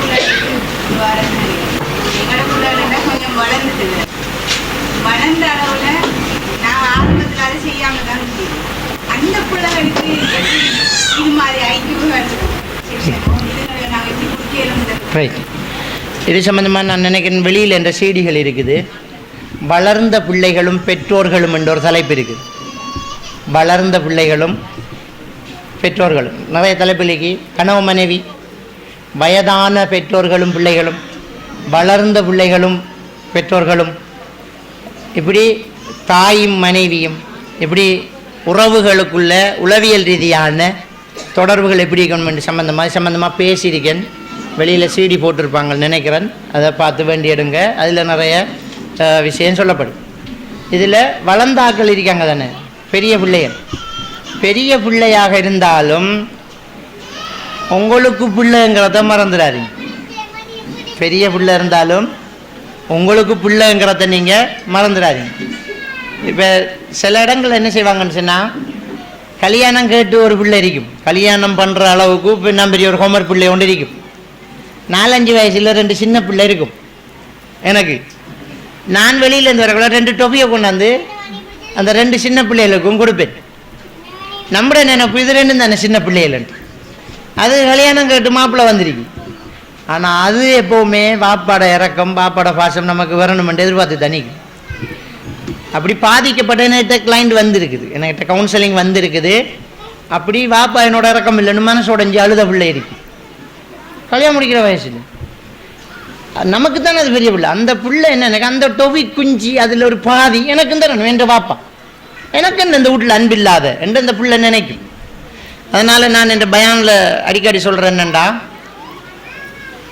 பிள்ளைகளுக்கு எங்களோட கொஞ்சம் வளர்ந்துட்டுது வளர்ந்த நான் ஆரம்பத்தில் அதை தான் அந்த பிள்ளைகளுக்கு இது மாதிரி ஐக்கியம் நாங்கள் எப்படி ரைட் இது சம்மந்தமாக நான் நினைக்கிறேன் வெளியில் என்ற செய்திகள் இருக்குது. வளர்ந்த பிள்ளைகளும் பெற்றோர்களும் என்ற ஒரு தலைப்பு இருக்குது. வளர்ந்த பிள்ளைகளும் பெற்றோர்களும். நிறைய தலைப்பிலைக்கு கணவன் மனைவி வயதான பெற்றோர்களும் பிள்ளைகளும் வளர்ந்த பிள்ளைகளும் பெற்றோர்களும் இப்படி தாயும் மனைவியும் இப்படி உறவுகளுக்குள்ள உளவியல் ரீதியான தொடர்புகள் எப்படி இருக்கணும் சம்மந்தமாக சம்மந்தமாக பேசியிருக்கேன். வெளியில் சீடி போட்டிருப்பாங்க நினைக்கிறேன். அதை பார்த்து வேண்டி எடுங்க அதில் நிறைய விஷயம் சொல்லப்படும். இதில் வளர்ந்தாக்கள் இருக்காங்க தானே? பெரிய பிள்ளைகள். பெரிய பிள்ளையாக இருந்தாலும் உங்களுக்கு பிள்ளைங்கிறத மறந்துடாதீங்க. பெரிய பிள்ளை இருந்தாலும் உங்களுக்கு பிள்ளைங்கிறத நீங்கள் மறந்துடாதீங்க. இப்போ சில இடங்கள் என்ன செய்வாங்கன்னு சொன்னால் கல்யாணம் கேட்டு ஒரு பிள்ளை இருக்கும். கல்யாணம் பண்ணுற அளவுக்கு இப்போ பெரிய ஒரு ஹோமர் பிள்ளை ஒன்று இருக்கும். நாலஞ்சு வயசில் ரெண்டு சின்ன பிள்ளை இருக்கும். எனக்கு. நான் வெளியிலேருந்து வரக்குள்ள ரெண்டு டொபியை கொண்டாந்து அந்த ரெண்டு சின்ன பிள்ளைகளுக்கும் கொடுப்பேன். நம்மட நினைப்பு இது ரெண்டும் தானே சின்ன பிள்ளைகள்ன்ட்டு அது கல்யாணம் கேட்டு மாப்பிள்ளை வந்திருக்கு. ஆனால் அது எப்போவுமே வாப்பாட இறக்கம் பாப்பாட பாசம் நமக்கு வரணுமென்று எதிர்பார்த்து தனிக்கு அப்படி பாதிக்கப்பட்ட என்கிட்ட கிளைண்ட் வந்திருக்குது. என்கிட்ட கவுன்சிலிங் வந்திருக்குது. அப்படி வாப்பா என்னோட இறக்கம் இல்லைன்னு மனசு உடஞ்சி அழுத பிள்ளை இருக்கு. கல்யாணம் முடிக்கிற வயசுல. நமக்கு தானே அது பெரிய பிள்ளை. அந்த பிள்ளை என்ன எனக்கு அந்த டொவி குஞ்சி அதில் ஒரு பாதி எனக்கும் தரணும் என்ற வாப்பா. எனக்கு என்ன இந்த வீட்டில் அன்பில்லாத? என்று அந்த பிள்ளை நினைக்கும். அதனால் நான் இந்த பயானில் அடிக்கடி சொல்கிறேன் என்னண்டா?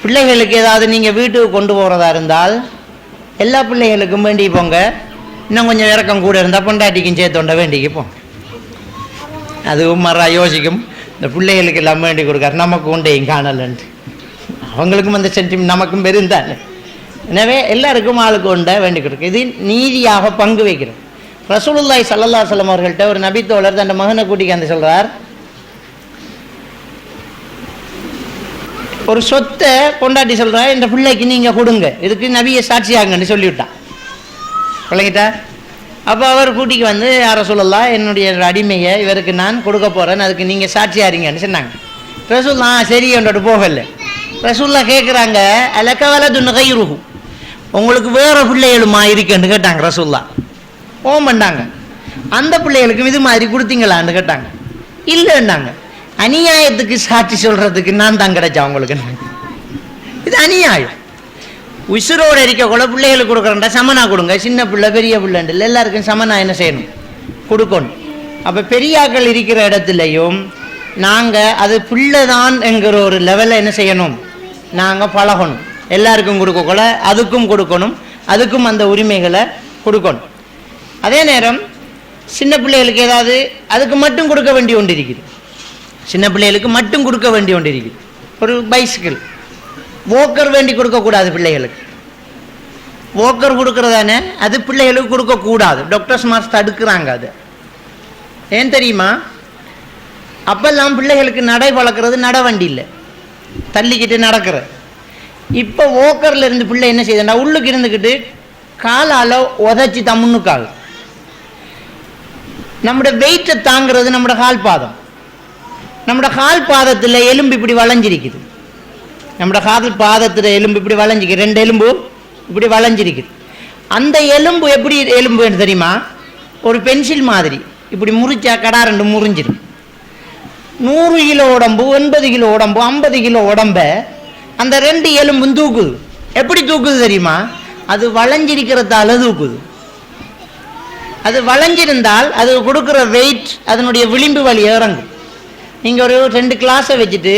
பிள்ளைகளுக்கு ஏதாவது நீங்கள் வீட்டுக்கு கொண்டு போகிறதா இருந்தால் எல்லா பிள்ளைகளுக்கும் வேண்டி போங்க. இன்னும் கொஞ்சம் இறக்கம் கூட இருந்தால் பொண்டாட்டிக்கும் சேர்த்தோண்ட வேண்டிக்கு போங்க அதுவும் மறா யோசிக்கும். இந்த பிள்ளைகளுக்கு எல்லாம் வேண்டி கொடுக்காரு. நமக்கு உண்டையும் காணலன்ட்டு. அவங்களுக்கும் அந்த சென்டிமெண்ட் நமக்கும் பெருந்தானே எனவே எல்லாருக்கும் ஆளுக்கு உண்டை வேண்டி கொடுக்கு. இது நீதியாக பங்கு வைக்கிறோம் ரசூலுல்லாய் சல்லல்லா சொல்லம் அவர்கள்ட்ட ஒரு நபித்தோழர் தன் மகனை கூட்டிக்காந்து சொல்கிறார் ஒரு சொத்தை கொண்டாட்டி சொல்கிறா இந்த பிள்ளைக்கு நீங்கள் கொடுங்க. இதுக்கு நபியை சாட்சியாங்கன்னு சொல்லிவிட்டான். விளங்கிட்டா அப்போ அவர் கூட்டிக்கு வந்து யார சொல்லலாம் என்னுடைய அடிமையை இவருக்கு நான் கொடுக்க போகிறேன் அதுக்கு நீங்கள் சாட்சியாரிங்கன்னு சொன்னாங்க. ரசூல்லா சரி என்னோட போகல ரசூல்லா கேட்குறாங்க அலக்க வலது நகைருகு உங்களுக்கு வேறு பிள்ளைகளுமா இருக்குன்னு கேட்டாங்க ரசூல்லா ஓம் பண்ணாங்க அந்த பிள்ளைகளுக்கும் இது மாதிரி கொடுத்தீங்களான்னு கேட்டாங்க. இல்லைன்னாங்க. அநியாயத்துக்கு சாட்சி சொல்கிறதுக்கு நான் தான் கிடைச்சா உங்களுக்கு இது அநியாயம். உசுரோடு இருக்கக்குள்ள பிள்ளைகளுக்கு கொடுக்குறேன்டா சமனா கொடுங்க. சின்ன பிள்ளை பெரிய பிள்ளைண்டு இல்லை எல்லாருக்கும் சமனா என்ன செய்யணும்? கொடுக்கணும். அப்போ பெரியாக்கள் இருக்கிற இடத்துலையும் நாங்கள் அது பிள்ளை தான் என்கிற ஒரு லெவலில் என்ன செய்யணும்? நாங்கள் பழகணும். எல்லாருக்கும் கொடுக்கக்குள்ள அதுக்கும் கொடுக்கணும் அதுக்கும் அந்த உரிமைகளை கொடுக்கணும். அதே நேரம் சின்ன பிள்ளைகளுக்கு ஏதாவது அதுக்கு மட்டும் கொடுக்க வேண்டிய ஒன்று இருக்குது. சின்ன பிள்ளைகளுக்கு மட்டும் கொடுக்க வேண்டி ஒன்று இருக்குது. ஒரு பைசிக்கிள் வோக்கர் வேண்டி கொடுக்கக்கூடாது பிள்ளைகளுக்கு. வோக்கர் கொடுக்கறதானே அது பிள்ளைகளுக்கு கொடுக்கக்கூடாது. டாக்டர்ஸ் மாஸ் தடுக்கிறாங்க அது. ஏன் தெரியுமா? அப்பெல்லாம் பிள்ளைகளுக்கு நடை பழக்கிறது நடவண்டி இல்லை. தள்ளிக்கிட்டு நடக்கிற. இப்போ ஓக்கரில் இருந்து பிள்ளை என்ன செய்யுதுன்னா உள்ளுக்கு இருந்துக்கிட்டு காலால் உதச்சி தம்முன்னுக்காகு நம்முடைய வெயிட்டை தாங்கிறது நம்முடைய கால் பாதம் நம்மளோட கால் பாதத்தில் எலும்பு இப்படி வளைஞ்சிருக்குது நம்மளோட கால் பாதத்தில் எலும்பு இப்படி வளைஞ்சிக்கு ரெண்டு எலும்பு இப்படி வளைஞ்சிருக்குது அந்த எலும்பு எப்படி எலும்புன்னு தெரியுமா ஒரு பென்சில் மாதிரி இப்படி முறிச்சா கடா ரெண்டு முறிஞ்சிடும் நூறு கிலோ உடம்பு எண்பது கிலோ உடம்பு ஐம்பது கிலோ உடம்ப அந்த ரெண்டு எலும்பும் தூக்குது எப்படி தூக்குது தெரியுமா அது வளைஞ்சிருக்கிறதால தூக்குது அது வளைஞ்சிருந்தால் அது கொடுக்குற வெயிட் அதனுடைய விளிம்பு வழி இறங்கும் நீங்கள் ஒரு ரெண்டு கிளாஸை வச்சுட்டு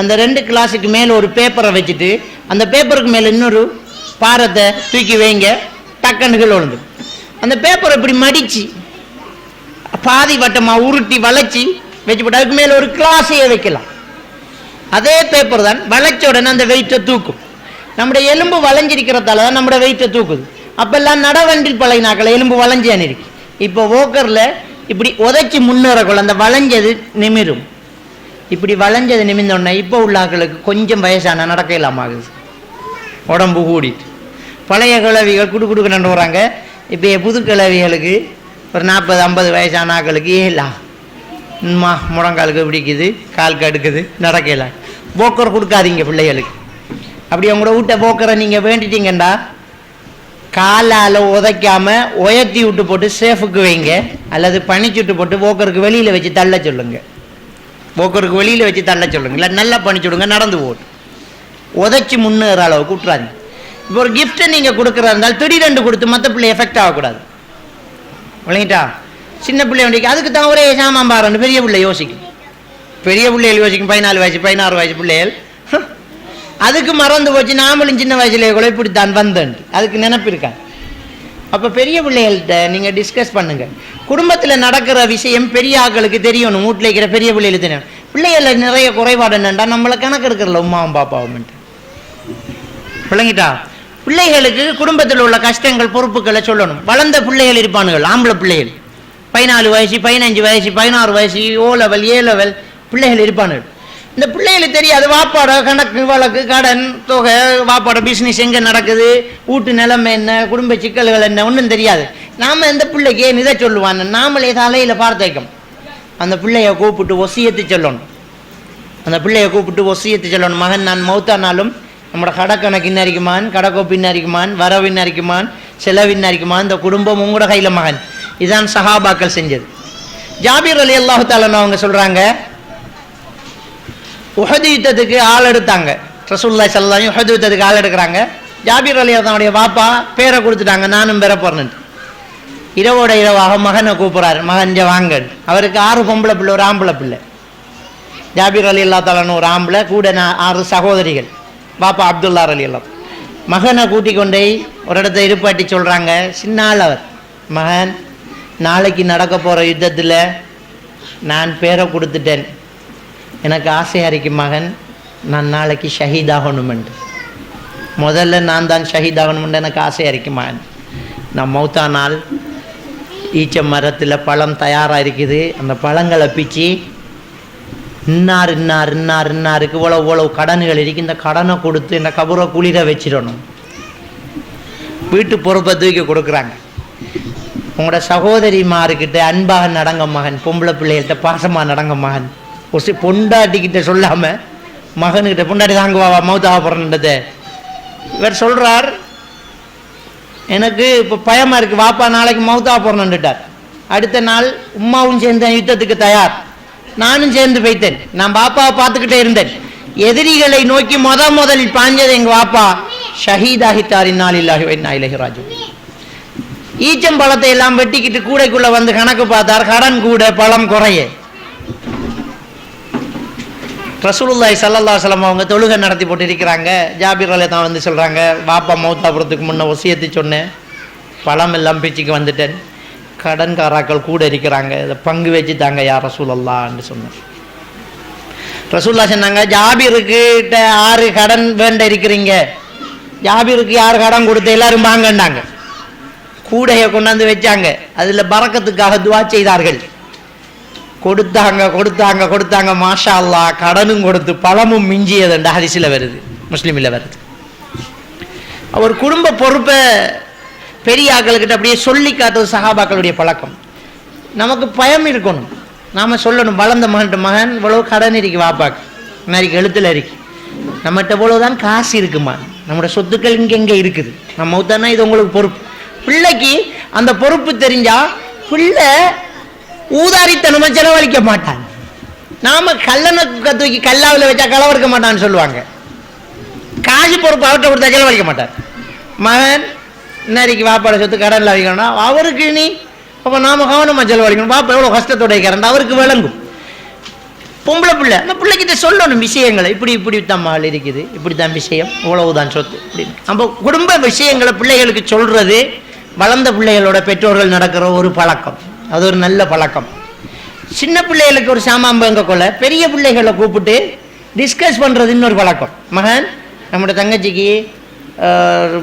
அந்த ரெண்டு கிளாஸுக்கு மேலே ஒரு பேப்பரை வச்சுட்டு அந்த பேப்பருக்கு மேலே இன்னொரு பாரத்தை தூக்கி வைங்க டக்கன்னுகள் உழுந்து விழுந்து. அந்த பேப்பரை இப்படி மடித்து பாதி வட்டமாக உருட்டி வளைச்சி வச்சு போட்டு அதுக்கு மேலே ஒரு கிளாஸையே வைக்கலாம். அதே பேப்பர் தான் வளைச்ச உடனே அந்த வெயிட்டை தூக்கும். நம்முடைய எலும்பு வளைஞ்சிருக்கிறதால தான் நம்முடைய வெயிட்டை தூக்குது. அப்போல்லாம் நடவன்றி பழைய பழகினாக்கள் எலும்பு வளைஞ்சான் இருக்கு. இப்போ ஓக்கரில் இப்படி உதைச்சி முன்னேறக்குள்ள அந்த வளைஞ்சது நிமிரும். இப்படி வளைஞ்சது நிமிந்தோடனே இப்போ உள்ளாக்களுக்கு கொஞ்சம் வயசான நடக்க இல்லாமாகுது உடம்பு கூடிட்டு. பழைய கிழவிகள் குடு குடுக்க நண்டு வராங்க. இப்போ புது கிழவிகளுக்கு ஒரு நாற்பது ஐம்பது வயசான ஆக்களுக்கு ஏலா மா முழங்காலுக்கு பிடிக்குது கால் கடுக்குது நடக்கல போக்கர் கொடுக்காதீங்க பிள்ளைகளுக்கு. அப்படி அவங்களோட வீட்டை போக்கரை நீங்கள் வேண்டிட்டீங்கண்டா? காலால் உதைக்காம உயர்த்தி விட்டு போட்டு சேஃபுக்கு வைங்க. அல்லது பனிச்சுட்டு போட்டு போக்கருக்கு வெளியில் வச்சு தள்ள சொல்லுங்க. போக்கருக்கு வெளியில் வச்சு தள்ள சொல்லுங்க. இல்லை நல்லா பனிச்சுடுங்க நடந்து போட்டு உதைச்சி முன்னேற அளவுக்கு விட்றாதீங்க இப்போ ஒரு கிஃப்ட்டை நீங்கள் கொடுக்குறா இருந்தால் திடீரெண்டு கொடுத்து மற்ற பிள்ளை எஃபெக்ட் ஆகக்கூடாது. விளங்கிட்டா சின்ன பிள்ளை வண்டிக்கு அதுக்கு தான் ஒரே சாமான் பாருன்னு பெரிய பிள்ளை யோசிக்கும். பெரிய பிள்ளைகள் யோசிக்கும் பதினாலு வயசு பதினாறு வயசு பிள்ளைகள். அதுக்கு மறந்து போச்சு. நாமளும் சின்ன வயசுலேயே கூட இப்படி தான் வந்தேன். அதுக்கு நினப்பு இருக்கா? அப்போ பெரிய பிள்ளைகள்கிட்ட நீங்கள் டிஸ்கஸ் பண்ணுங்க. குடும்பத்தில் நடக்கிற விஷயம் பெரிய ஆட்களுக்கு தெரியணும் வீட்டில் இருக்கிற பெரிய பிள்ளைகளுக்கு தெரியும். பிள்ளைகளில் நிறைய குறைபாடு என்னண்டா? நம்மளை கணக்கு எடுக்கிறல உமாவும் பாப்பாவும் பிள்ளைங்கிட்டா பிள்ளைகளுக்கு குடும்பத்தில் உள்ள கஷ்டங்கள் பொறுப்புகளை சொல்லணும். வளர்ந்த பிள்ளைகள் இருப்பானுகள் ஆம்பளை பிள்ளைகள். பதினாலு வயசு பதினஞ்சு வயசு பதினாறு வயசு ஓ லெவல் ஏ லெவல் பிள்ளைகள் இருப்பானுகள். இந்த பிள்ளைகளுக்கு தெரியாது வாப்பாட கணக்கு வழக்கு கடன் தொகை வாப்பாட பிஸ்னஸ் எங்கே நடக்குது வீட்டு நிலைமை என்ன குடும்ப சிக்கல்கள் என்ன ஒன்றும் தெரியாது. நாம் எந்த பிள்ளைக்கு ஏன் இதை சொல்லுவான்னு? நாமளே தலையில் பார்த்து வைக்கணும். அந்த பிள்ளைய கூப்பிட்டு ஒசியத்து சொல்லணும். அந்த பிள்ளைய கூப்பிட்டு ஒசியத்து சொல்லணும். மகன் நான் மௌத்தானாலும் நம்மளோட கடக்கணக்கு இன்னரிக்குமான் கடக்கோப்பு இன்னரிக்குமான் வரவு இன்னரிக்குமான் செலவு இன்னரிக்குமான் இந்த குடும்பம் உங்களோட கையில் மகன். இதான் சஹாபாக்கள் செஞ்சது. ஜாபீர் அலி அல்லாஹு தாலன்னு அவங்க சொல்கிறாங்க உஹது யுத்தத்துக்கு ஆள் எடுத்தாங்க. ரசூல்லா சல்லாம் உஹது யுத்தத்துக்கு ஆள் எடுக்கிறாங்க. ஜாபீர் அலி அதனுடைய பாப்பா பேரை கொடுத்துட்டாங்க. நானும் பெற போறேன்னு இரவோட இரவாக மகனை கூப்பிட்றாரு. மகன் வாங்க அவருக்கு ஆறு பொம்பளை பிள்ளை ஒரு ஆம்பளை பிள்ளை. ஜாபீர் அலி அல்லா தாலான்னு ஒரு ஆம்பளை கூட நான் ஆறு சகோதரிகள். பாப்பா அப்துல்லா அலி அல்லா மகனை கூட்டி கொண்டே ஒரு இடத்த இருப்பாட்டி சொல்கிறாங்க சின்ன அவர். மகன் நாளைக்கு நடக்க போகிற யுத்தத்தில் நான் பேரை கொடுத்துட்டேன். எனக்கு ஆசையாக இருக்கு மகன் நான் நாளைக்கு ஷஹீதாகணுமெண்டு முதல்ல நான் தான் ஷஹீதாகணுமெண்டு எனக்கு ஆசையாக இருக்கு மகன். நான் மௌத்தானால் ஈச்ச மரத்தில் பழம் தயாராக இருக்குது. அந்த பழங்களை பிச்சு இன்னார் இன்னார் இன்னார் இன்னாருக்கு இவ்வளோ இவ்வளோ கடன்கள் இருக்கு. இந்த கடனை கொடுத்து இந்த கபரை குளிர வச்சிடணும். வீட்டு பொறுப்பை தூக்கி கொடுக்குறாங்க. உங்களோட சகோதரிமாருக்கிட்ட அன்பாக நடங்க மகன். பொம்பளை பிள்ளைகள்கிட்ட பாசமாக நடங்க மகன். ஒரு பொண்டாட்டிக்கிட்ட சொல்லாமல் மகனுக்கிட்ட பொண்டாட்டி தாங்குவாவா மௌத்தாக போகிறன்றதை இவர் சொல்கிறார் எனக்கு இப்போ பயமாக இருக்குது வாப்பா நாளைக்கு மௌத்தாக போகிறேன்னுட்டார் அடுத்த நாள் உம்மாவும் சேர்ந்து யுத்தத்துக்கு தயார். நானும் சேர்ந்து போய்த்தேன். நான் பாப்பாவை பார்த்துக்கிட்டே இருந்தேன். எதிரிகளை நோக்கி முத முதலில் பாஞ்சது எங்கள் வாப்பா. ஷஹீதாகித்தார் இந்நாளில்லாஹி வைனா இலகிராஜு ஈச்சம்பழத்தை எல்லாம் வெட்டிக்கிட்டு கூடைக்குள்ளே வந்து கணக்கு பார்த்தார். கடன் கூட பழம் குறைய. ரசூலுல்லாய் சல்லல்லா சலம் அவங்க தொழுகை நடத்தி போட்டு இருக்கிறாங்க ஜாபீர் அலி தான் வந்து சொல்கிறாங்க பாப்பா மௌத்தாபுரத்துக்கு முன்னே ஒசியத்து சொன்னேன் பழம் எல்லாம் பிச்சுக்கு வந்துட்டேன். கடன்காராக்கள் கூட இருக்கிறாங்க. இதை பங்கு வச்சு தாங்க யார் ரசூலல்லான்னு சொன்னேன் ரசூல்லா சொன்னாங்க ஜாபீருக்கிட்ட ஆறு கடன் வேண்ட இருக்கிறீங்க. ஜாபீருக்கு யார் கடன் கொடுத்து எல்லாரும் வாங்கண்டாங்க கூடையை கொண்டாந்து வச்சாங்க. அதில் பறக்கத்துக்காக துவா செய்தார்கள். கொடுத்தாங்க கொடுத்தாங்க கொடுத்தாங்க மாஷா அல்லா கடனும் கொடுத்து பழமும் மிஞ்சியதுண்டு ஹரிசில் வருது. முஸ்லீமில் வருது. அவர் குடும்ப பொறுப்பை பெரிய ஆக்களுக்கிட்ட அப்படியே சொல்லி காட்டுறது சகாபாக்களுடைய பழக்கம். நமக்கு பயம் இருக்கணும். நாம் சொல்லணும் வளர்ந்த மகன்ட்டு மகன் இவ்வளோ கடன் இருக்கு வாப்பாக்கு. நிறைய எழுத்துல இருக்கு. நம்மகிட்ட இவ்வளோதான் காசு இருக்குமா? நம்மளோட சொத்துக்கள் இங்கே எங்கே இருக்குது. நம்ம ஊத்தானா இது உங்களுக்கு பொறுப்பு. பிள்ளைக்கு அந்த பொறுப்பு தெரிஞ்சா பிள்ளை ஊதாரித்தனமா செலவழிக்க மாட்டான் நாம கல்லனை தூக்கி கல்லாவில் வச்சா களவெடுக்க மாட்டான்னு சொல்லுவாங்க. காசு பொறுப்பு அவர்கிட்ட கொடுத்தா செலவழிக்க மாட்டார். மகன் இன்னைக்கு வாப்பாட சொத்து கடனில் வைக்கணும்னா அவருக்கு நீ அப்போ நாம கவனமாக செலவழிக்கணும் பாப்பா எவ்வளோ கஷ்டத்தோட இருக்கிறான்? அவருக்கு விளங்கும். பொம்பளை பிள்ளை அந்த பிள்ளைக்கிட்ட சொல்லணும் விஷயங்களை. இப்படி இப்படி தான் இருக்குது. இப்படி தான் விஷயம். இவ்வளவுதான் சொத்து. அப்படின்னு நம்ம குடும்ப விஷயங்களை பிள்ளைகளுக்கு சொல்றது வளர்ந்த பிள்ளைகளோட பெற்றோர்கள் நடக்கிற ஒரு பழக்கம். அது ஒரு நல்ல பழக்கம். சின்ன பிள்ளைகளுக்கு ஒரு சாமான் வாங்க கொள்ள பெரிய பிள்ளைகளை கூப்பிட்டு டிஸ்கஸ் பண்ணுறது இன்னொரு பழக்கம். மகன் நம்மளோட தங்கச்சிக்கு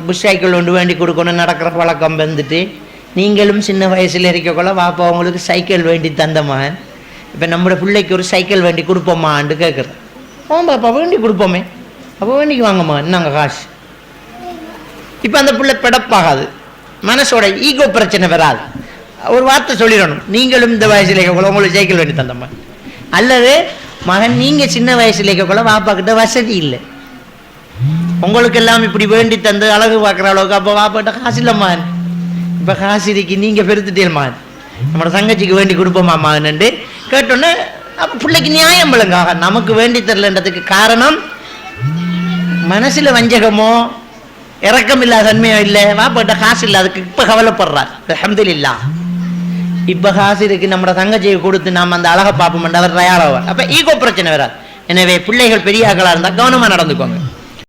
புஷ் சைக்கிள் ஒன்று வேண்டி கொடுக்கணும் நடக்கிற பழக்கம் வந்துட்டு நீங்களும் சின்ன வயசில் இருக்கக்குள்ள வாப்பா உங்களுக்கு சைக்கிள் வேண்டி தந்த மகன். இப்போ நம்மளோட பிள்ளைக்கு ஒரு சைக்கிள் வேண்டி கொடுப்போமான்னு கேட்குறேன் ஆமாம் பாப்பா வேண்டி கொடுப்போமே. அப்போ வேண்டிக்கு வாங்கம்மா என்னங்க காசு. இப்போ அந்த பிள்ளை பிடப்பாகாது. மனசோட ஈகோ பிரச்சனை வராது. ஒரு வார்த்தை சொல்லிடணும். நீங்களும் இந்த வயசில் இருக்கக்குள்ள உங்களுக்கு சைக்கிள் வேண்டி தந்தம்மா அல்லது மகன் நீங்கள் சின்ன வயசுல இருக்கக்குள்ள வாப்பாக்கிட்ட வசதி இல்லை. உங்களுக்கு எல்லாம் இப்படி வேண்டி தந்து அழகு பார்க்குற அளவுக்கு அப்போ வாப்பாட்ட காசு இல்லைம்மா இப்போ காசு இருக்கு நீங்கள் பெருத்துட்டேம்மா நம்மளோட தங்கச்சிக்கு வேண்டி கொடுப்போமா மகன்ட்டு கேட்டோன்னே அப்போ பிள்ளைக்கு நியாயம் விளங்காக நமக்கு வேண்டி தரலன்றதுக்கு காரணம் மனசுல வஞ்சகமோ இறக்கம் இல்லாத தன்மையோ இல்லை. வாப்பாட்ட காசு இல்லை. அதுக்கு இப்போ கவலைப்படுறார். அஹமதுல்லா இப்போ காசு நம்ம தங்கச்சியை கொடுத்து நாம் அந்த அழகை பார்ப்போம் அவர் தயாராவார். அப்போ ஈகோ பிரச்சனை வராது. எனவே பிள்ளைகள் பெரியாக்களாக இருந்தால் கவனமாக நடந்துக்கோங்க.